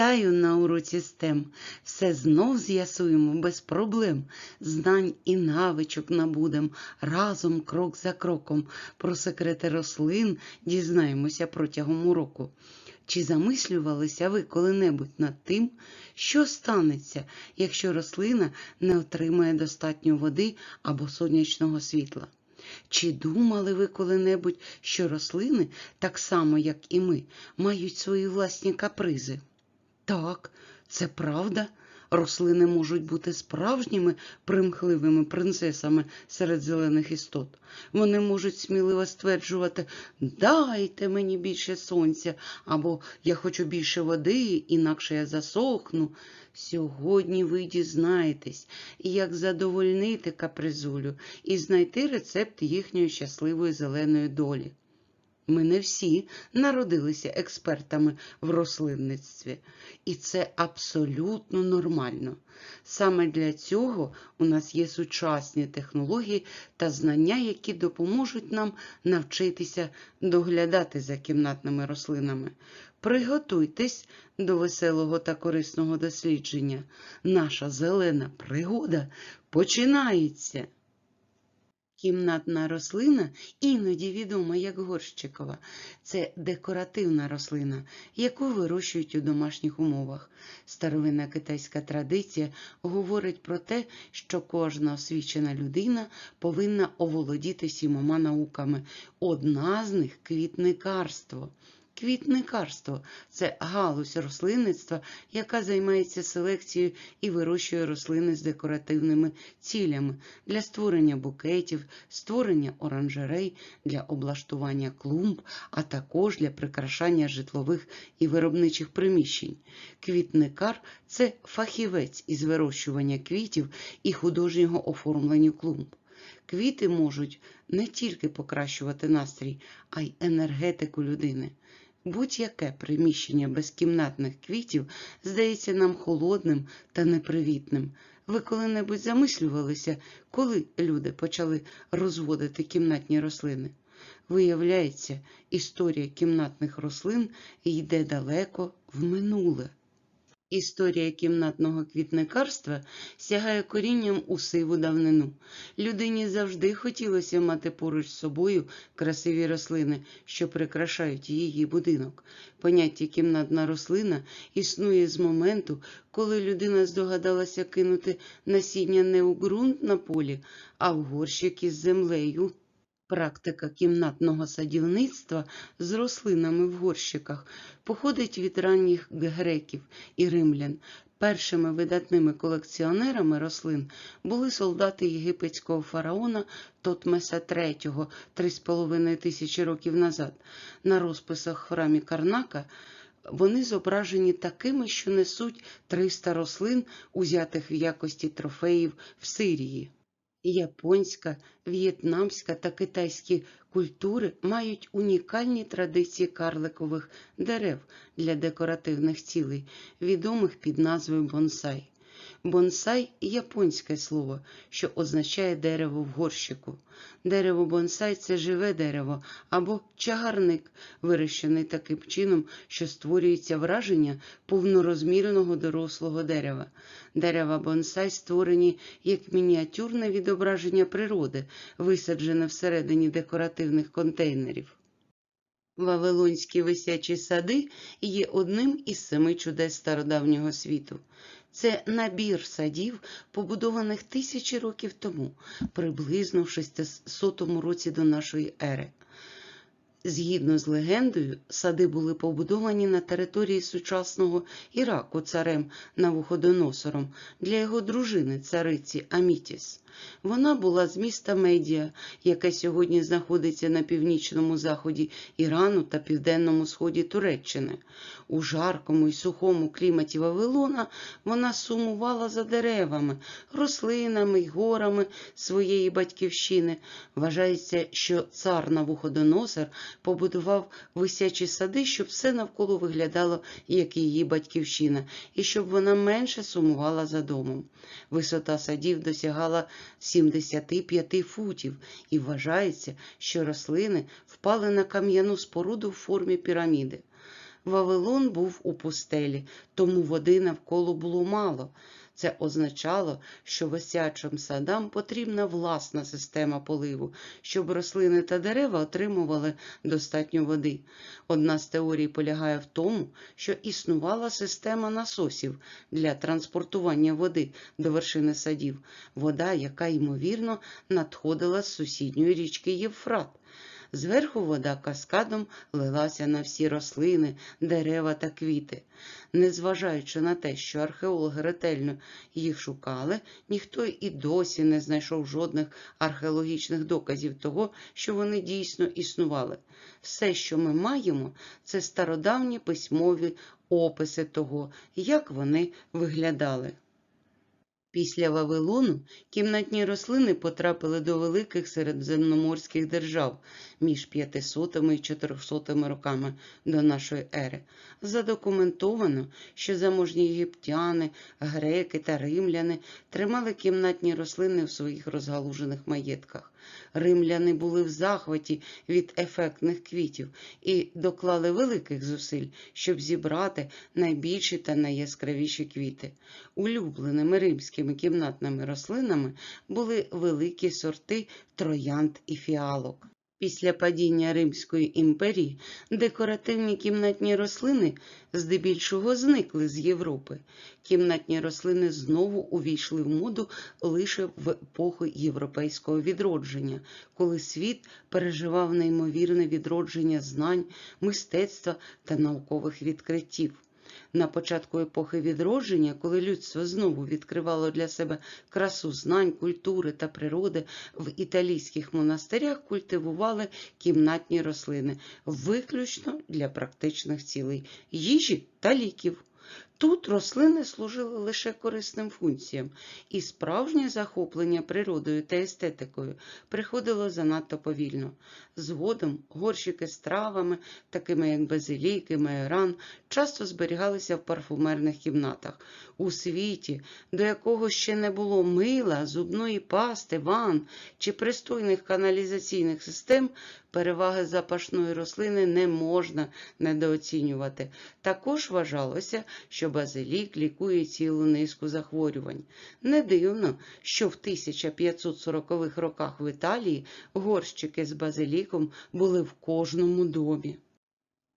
Вітаю на уроці STEM. Все знов з'ясуємо без проблем. Знань і навичок набудем разом, крок за кроком. Про секрети рослин дізнаємося протягом уроку. Чи замислювалися ви коли-небудь над тим, що станеться, якщо рослина не отримає достатньо води або сонячного світла? Чи думали ви коли-небудь, що рослини, так само як і ми, мають свої власні капризи? Так, це правда. Рослини можуть бути справжніми примхливими принцесами серед зелених істот. Вони можуть сміливо стверджувати Дайте мені більше сонця, або я хочу більше води, інакше я засохну. Сьогодні ви дізнаєтесь, як задовольнити капризулю і знайти рецепт їхньої щасливої зеленої долі. Ми не всі народилися експертами в рослинництві, і це абсолютно нормально. Саме для цього у нас є сучасні технології та знання, які допоможуть нам навчитися доглядати за кімнатними рослинами. Приготуйтесь до веселого та корисного дослідження. Наша зелена пригода починається. Кімнатна рослина, іноді відома як горщикова, це декоративна рослина, яку вирощують у домашніх умовах. Старовинна китайська традиція говорить про те, що кожна освічена людина повинна оволодіти сімома науками. Одна з них квітникарство. Квітникарство це галузь рослинництва, яка займається селекцією і вирощує рослини з декоративними цілями для створення букетів, створення оранжерей, для облаштування клумб, а також для прикрашання житлових і виробничих приміщень. Квітникар це фахівець із вирощування квітів і художнього оформлення клумб. Квіти можуть не тільки покращувати настрій, а й енергетику людини. Будь-яке приміщення без кімнатних квітів здається нам холодним та непривітним. Ви коли-небудь замислювалися, коли люди почали розводити кімнатні рослини? Виявляється, історія кімнатних рослин йде далеко в минуле. Історія кімнатного квітникарства сягає корінням у сиву давнину. Людині завжди хотілося мати поруч з собою красиві рослини, що прикрашають її будинок. Поняття кімнатна рослина існує з моменту, коли людина здогадалася кинути насіння не у ґрунт на полі, а в горщик із землею. Практика кімнатного садівництва з рослинами в горщиках походить від ранніх греків і римлян. Першими видатними колекціонерами рослин були солдати єгипетського фараона Тотмеса III 3,5 тисячі років назад. На розписах храмі Карнака вони зображені такими, що несуть 300 рослин, узятих в якості трофеїв в Сирії. Японська, в'єтнамська та китайські культури мають унікальні традиції карликових дерев для декоративних цілей, відомих під назвою бонсай. Бонсай японське слово, що означає дерево в горщику. Дерево бонсай це живе дерево або чагарник, вирощений таким чином, що створюється враження повнорозмірного дорослого дерева. Дерева бонсай створені як мініатюрне відображення природи, висаджене всередині декоративних контейнерів. Вавилонські висячі сади є одним із семи чудес стародавнього світу. Це набір садів, побудованих тисячі років тому, приблизно в 600 році до нашої ери. Згідно з легендою, сади були побудовані на території сучасного Іраку царем Навуходоносором для його дружини, цариці Амітіс. Вона була з міста Медіа, яке сьогодні знаходиться на північному заході Ірану та південному сході Туреччини. У жаркому і сухому кліматі Вавилона вона сумувала за деревами, рослинами й горами своєї батьківщини. Вважається, що цар Навуходоносор побудував висячі сади, щоб все навколо виглядало як її батьківщина, і щоб вона менше сумувала за домом. Висота садів досягала 75 футів, і вважається, що рослини впали на кам'яну споруду в формі піраміди. Вавилон був у пустелі, тому води навколо було мало. Це означало, що висячим садам потрібна власна система поливу, щоб рослини та дерева отримували достатньо води. Одна з теорій полягає в тому, що існувала система насосів для транспортування води до вершини садів, вода, яка, ймовірно, надходила з сусідньої річки Євфрат. Зверху вода каскадом лилася на всі рослини, дерева та квіти. Незважаючи на те, що археологи ретельно їх шукали, ніхто і досі не знайшов жодних археологічних доказів того, що вони дійсно існували. Все, що ми маємо, це стародавні письмові описи того, як вони виглядали. Після Вавилону кімнатні рослини потрапили до великих середземноморських держав між 500 і 400 роками до нашої ери. Задокументовано, що заможні єгиптяни, греки та римляни тримали кімнатні рослини в своїх розгалужених маєтках. Римляни були в захваті від ефектних квітів і доклали великих зусиль, щоб зібрати найбільші та найяскравіші квіти. Улюбленими римськими кімнатними рослинами були великі сорти троянд і фіалок. Після падіння Римської імперії декоративні кімнатні рослини здебільшого зникли з Європи. Кімнатні рослини знову увійшли в моду лише в епоху європейського відродження, коли світ переживав неймовірне відродження знань, мистецтва та наукових відкриттів. На початку епохи відродження, коли людство знову відкривало для себе красу знань, культури та природи, в італійських монастирях культивували кімнатні рослини, виключно для практичних цілей їжі та ліків. Тут рослини служили лише корисним функціям, і справжнє захоплення природою та естетикою приходило занадто повільно. Згодом горщики з травами, такими як базилік і майоран, часто зберігалися в парфумерних кімнатах. У світі, до якого ще не було мила, зубної пасти, ван чи пристойних каналізаційних систем, переваги запашної рослини не можна недооцінювати. Також вважалося, що базилік лікує цілу низку захворювань. Не дивно, що в 1540-х роках в Італії горщики з базиліком були в кожному домі.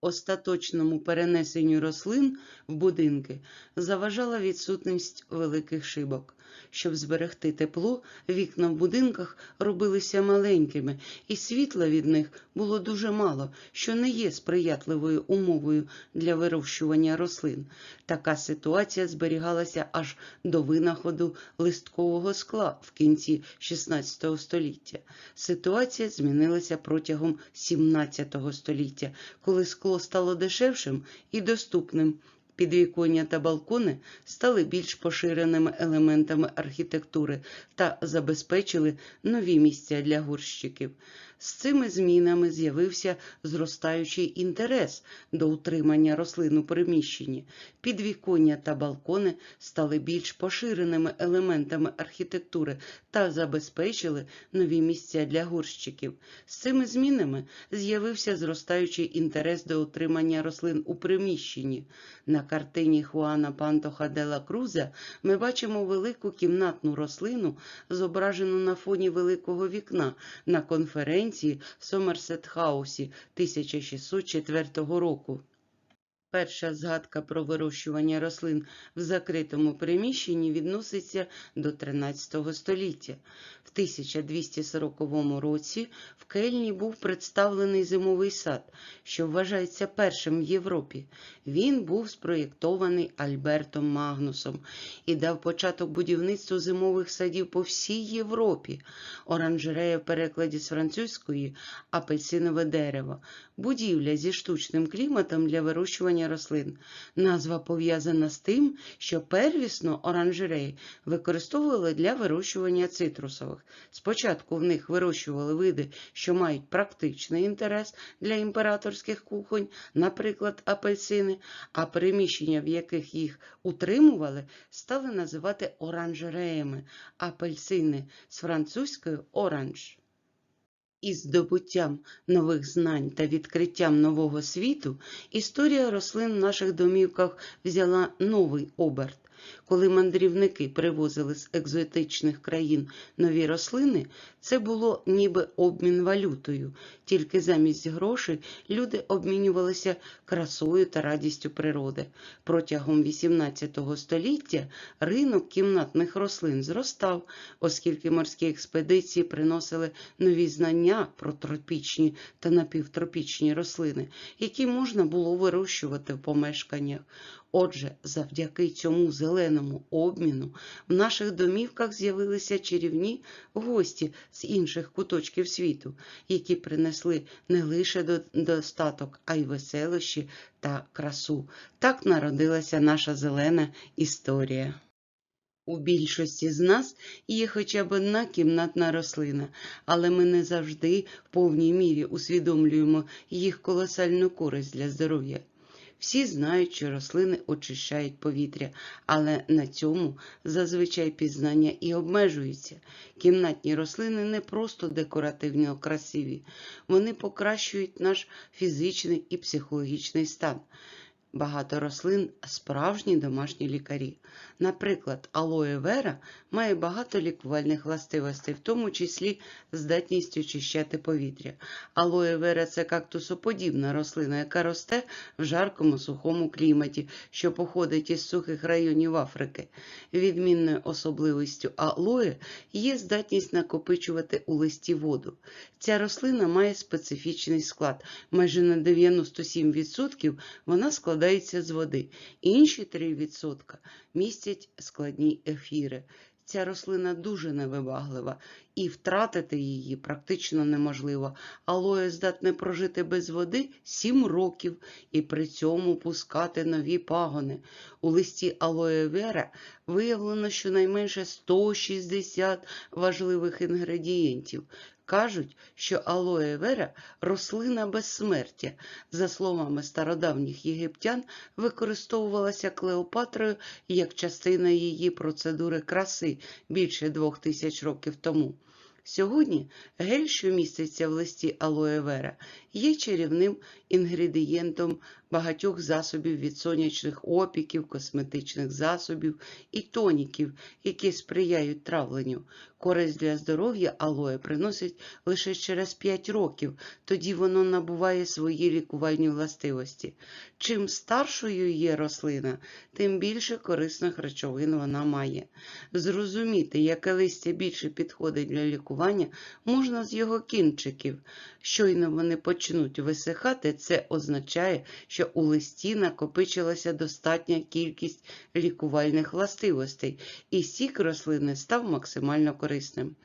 Остаточному перенесенню рослин в будинки заважала відсутність великих шибок. Щоб зберегти тепло, вікна в будинках робилися маленькими, і світла від них було дуже мало, що не є сприятливою умовою для вирощування рослин. Така ситуація зберігалася аж до винаходу листкового скла в кінці XVI століття. Ситуація змінилася протягом XVII століття, коли скло стало дешевшим і доступним. Підвіконня та балкони стали більш поширеними елементами архітектури та забезпечили нові місця для горщиків. З цими змінами з'явився зростаючий інтерес до утримання рослин у приміщенні. Підвіконня та балкони стали більш поширеними елементами архітектури та забезпечили нові місця для горщиків. З цими змінами з'явився зростаючий інтерес до утримання рослин у приміщенні. На картині Хуана Пантоха де ла Круза ми бачимо велику кімнатну рослину, зображену на фоні великого вікна на конференції в Сомерсет Хаусі 1604 року. Перша згадка про вирощування рослин в закритому приміщенні відноситься до 13 століття. В 1240 році в Кельні був представлений зимовий сад, що вважається першим в Європі. Він був спроєктований Альбертом Магнусом і дав початок будівництву зимових садів по всій Європі. Оранжерея в перекладі з французької апельсинове дерево, будівля зі штучним кліматом для вирощування рослин. Назва пов'язана з тим, що первісно оранжереї використовували для вирощування цитрусових. Спочатку в них вирощували види, що мають практичний інтерес для імператорських кухонь, наприклад, апельсини, а приміщення, в яких їх утримували, стали називати оранжереями, апельсини з французькою оранж. Із здобуттям нових знань та відкриттям нового світу історія рослин в наших домівках взяла новий оберт. Коли мандрівники привозили з екзотичних країн нові рослини, це було ніби обмін валютою, тільки замість грошей люди обмінювалися красою та радістю природи. Протягом XVIII століття ринок кімнатних рослин зростав, оскільки морські експедиції приносили нові знання про тропічні та напівтропічні рослини, які можна було вирощувати в помешканнях. Отже, завдяки цьому зеленому обміну в наших домівках з'явилися чарівні гості з інших куточків світу, які принесли не лише достаток, а й веселощі та красу. Так народилася наша зелена історія. У більшості з нас є хоча б одна кімнатна рослина, але ми не завжди в повній мірі усвідомлюємо їх колосальну користь для здоров'я. Всі знають, що рослини очищають повітря, але на цьому зазвичай пізнання і обмежується. Кімнатні рослини не просто декоративно красиві, вони покращують наш фізичний і психологічний стан. Багато рослин справжні домашні лікарі. Наприклад, алоє вера має багато лікувальних властивостей, в тому числі здатність очищати повітря. Алоє вера це кактусоподібна рослина, яка росте в жаркому сухому кліматі, що походить із сухих районів Африки. Відмінною особливістю алоє є здатність накопичувати у листі воду. Ця рослина має специфічний склад. Майже на 97% вона складається з води. Інші 3% містять складні ефіри. Ця рослина дуже невибаглива, і втратити її практично неможливо. Алоє здатне прожити без води 7 років і при цьому пускати нові пагони. У листі алоє вера виявлено щонайменше 160 важливих інгредієнтів. Кажуть, що алоє вера рослина безсмертя. За словами стародавніх єгиптян, використовувалася Клеопатрою як частина її процедури краси більше двох тисяч років тому. Сьогодні гель, що міститься в листі алоє вера, є чарівним інгредієнтом багатьох засобів від сонячних опіків, косметичних засобів і тоніків, які сприяють травленню. Користь для здоров'я алоє приносить лише через 5 років, тоді воно набуває свої лікувальні властивості. Чим старшою є рослина, тим більше корисних речовин вона має. Зрозуміти, яке листя більше підходить для лікування, можна з його кінчиків. Щойно вони почнуть висихати, це означає, що у листі накопичилася достатня кількість лікувальних властивостей, і сік рослини став максимально корисним.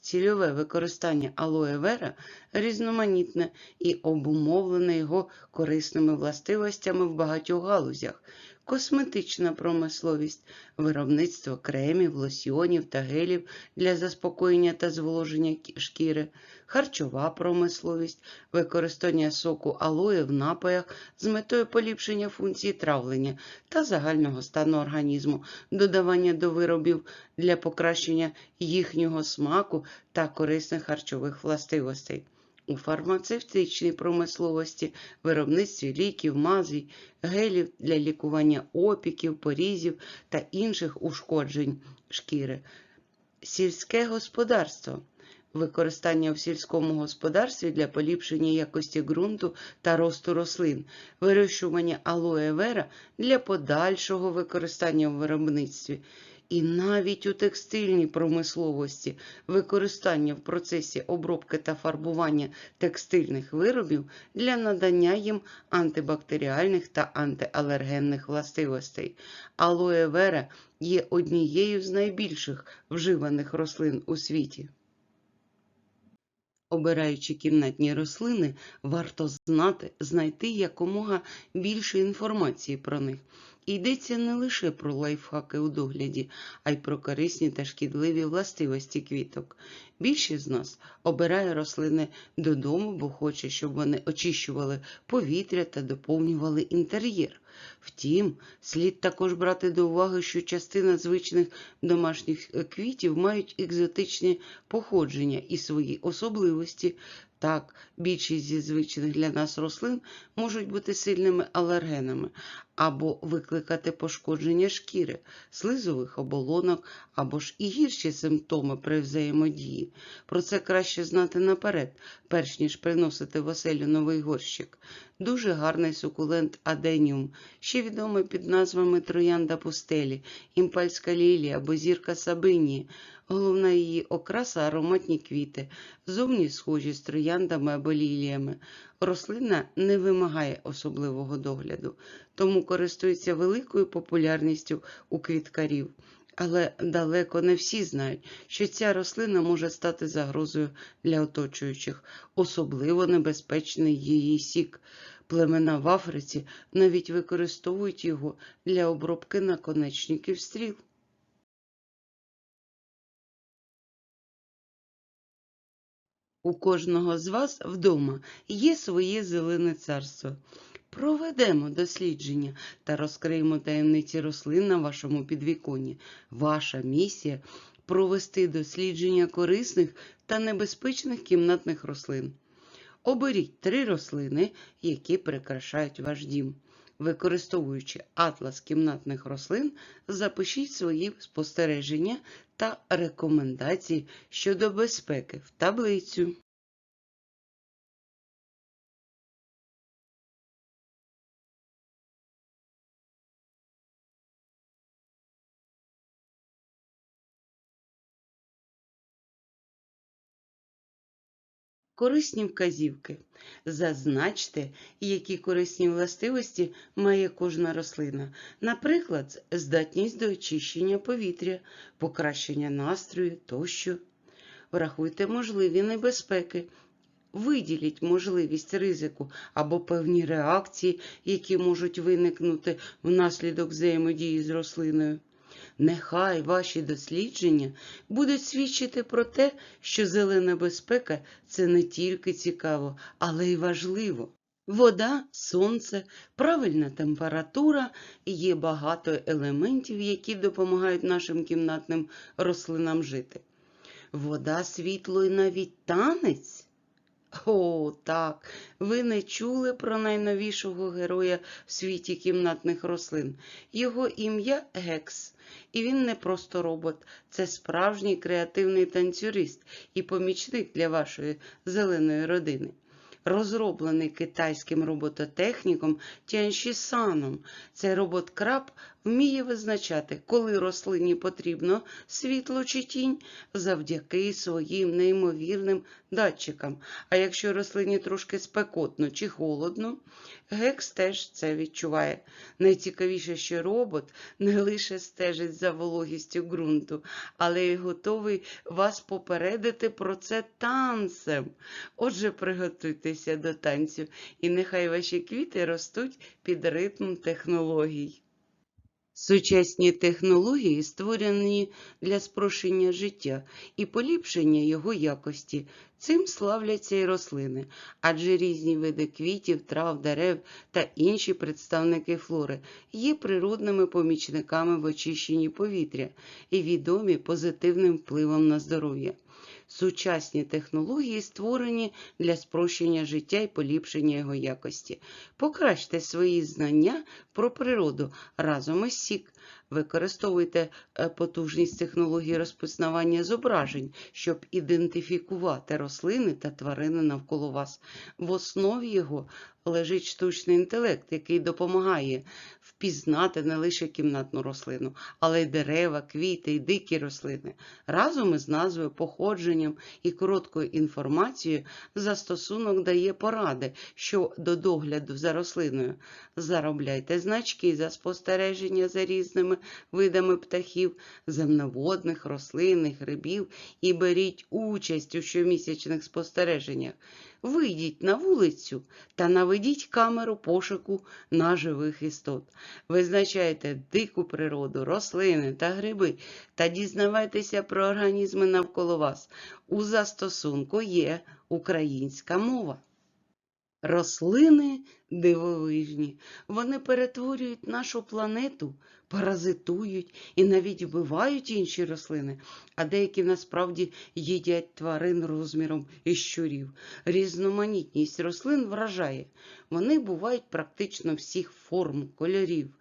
Цільове використання алоє вера різноманітне і обумовлене його корисними властивостями в багатьох галузях. Косметична промисловість, виробництво кремів, лосьйонів та гелів для заспокоєння та зволоження шкіри, харчова промисловість, використання соку алоє в напоях з метою поліпшення функції травлення та загального стану організму, додавання до виробів для покращення їхнього смаку та корисних харчових властивостей. У фармацевтичній промисловості, виробництві ліків, мазій, гелів для лікування опіків, порізів та інших ушкоджень шкіри. Сільське господарство. Використання в сільському господарстві для поліпшення якості ґрунту та росту рослин, вирощування алоє вера для подальшого використання в виробництві. І навіть у текстильній промисловості використання в процесі обробки та фарбування текстильних виробів для надання їм антибактеріальних та антиалергенних властивостей. Алоє є однією з найбільших вживаних рослин у світі. Обираючи кімнатні рослини, варто знати, знайти якомога більше інформації про них. Йдеться не лише про лайфхаки у догляді, а й про корисні та шкідливі властивості квіток. Більшість з нас обирає рослини додому, бо хоче, щоб вони очищували повітря та доповнювали інтер'єр. Втім, слід також брати до уваги, що частина звичних домашніх квітів мають екзотичне походження і свої особливості. Так, більшість зі звичних для нас рослин можуть бути сильними алергенами або викликати пошкодження шкіри, слизових оболонок або ж і гірші симптоми при взаємодії. Про це краще знати наперед, перш ніж приносити в оселю новий горщик. Дуже гарний сукулент аденіум, ще відомий під назвами троянда пустелі, імпальська лілія або зірка сабинії. Головна її окраса ароматні квіти, зовні схожі з трояндами або ліліями. Рослина не вимагає особливого догляду, тому користується великою популярністю у квіткарів. Але далеко не всі знають, що ця рослина може стати загрозою для оточуючих, особливо небезпечний її сік. Племена в Африці навіть використовують його для обробки наконечників стріл. У кожного з вас вдома є своє зелене царство. Проведемо дослідження та розкриємо таємниці рослин на вашому підвіконні. Ваша місія провести дослідження корисних та небезпечних кімнатних рослин. Оберіть три рослини, які прикрашають ваш дім. Використовуючи атлас кімнатних рослин, запишіть свої спостереження та рекомендації щодо безпеки в таблицю. Корисні вказівки. Зазначте, які корисні властивості має кожна рослина. Наприклад, здатність до очищення повітря, покращення настрою тощо. Врахуйте можливі небезпеки. Виділіть можливість ризику або певні реакції, які можуть виникнути внаслідок взаємодії з рослиною. Нехай ваші дослідження будуть свідчити про те, що зелена безпека це не тільки цікаво, але й важливо. Вода, сонце, правильна температура є багато елементів, які допомагають нашим кімнатним рослинам жити. Вода, світло і навіть танець. О, так, ви не чули про найновішого героя в світі кімнатних рослин. Його ім'я Гекс. І він не просто робот, це справжній креативний танцюрист і помічник для вашої зеленої родини. Розроблений китайським робототехніком Тяньшісаном, цей робот-краб вміє визначати, коли рослині потрібно світло чи тінь завдяки своїм неймовірним датчикам. А якщо рослині трошки спекотно чи холодно, Гекс теж це відчуває. Найцікавіше, що робот не лише стежить за вологістю ґрунту, але й готовий вас попередити про це танцем. Отже, приготуйтеся до танцю, і нехай ваші квіти ростуть під ритм технологій. Сучасні технології створені для спрощення життя і поліпшення його якості. Цим славляться й рослини, адже різні види квітів, трав, дерев та інші представники флори є природними помічниками в очищенні повітря і відомі позитивним впливом на здоров'я. Сучасні технології створені для спрощення життя і поліпшення його якості. Покращте свої знання про природу разом із сік. Використовуйте е, потужність технології розпізнавання зображень, щоб ідентифікувати рослини та тварини навколо вас. В основі його лежить штучний інтелект, який допомагає впізнати не лише кімнатну рослину, але й дерева, квіти і дикі рослини. Разом із назвою, походженням і короткою інформацією застосунок дає поради щодо догляду за рослиною. Заробляйте значки за спостереження за різними видами птахів, земноводних, рослинних, грибів і беріть участь у щомісячних спостереженнях. Вийдіть на вулицю та наведіть камеру пошуку на живих істот. Визначайте дику природу, рослини та гриби та дізнавайтеся про організми навколо вас. У застосунку є українська мова. Рослини дивовижні. Вони перетворюють нашу планету, паразитують і навіть вбивають інші рослини, а деякі насправді їдять тварин розміром із щурів. Різноманітність рослин вражає. Вони бувають практично всіх форм, кольорів.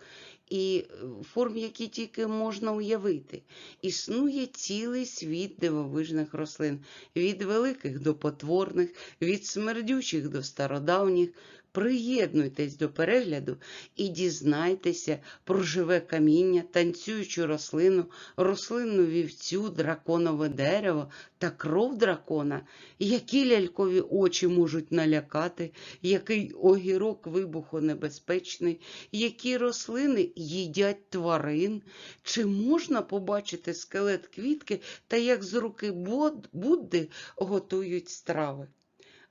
І е, форм, які тільки можна уявити. Існує цілий світ дивовижних рослин, від великих до потворних, від смердючих до стародавніх. Приєднуйтесь до перегляду і дізнайтеся про живе каміння, танцюючу рослину, рослинну вівцю, драконове дерево та кров дракона, які лялькові очі можуть налякати, який огірок вибухонебезпечний, які рослини їдять тварин, чи можна побачити скелет квітки та як з руки Буд- Будди готують страви.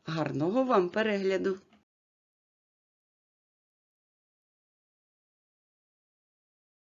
Гарного вам перегляду!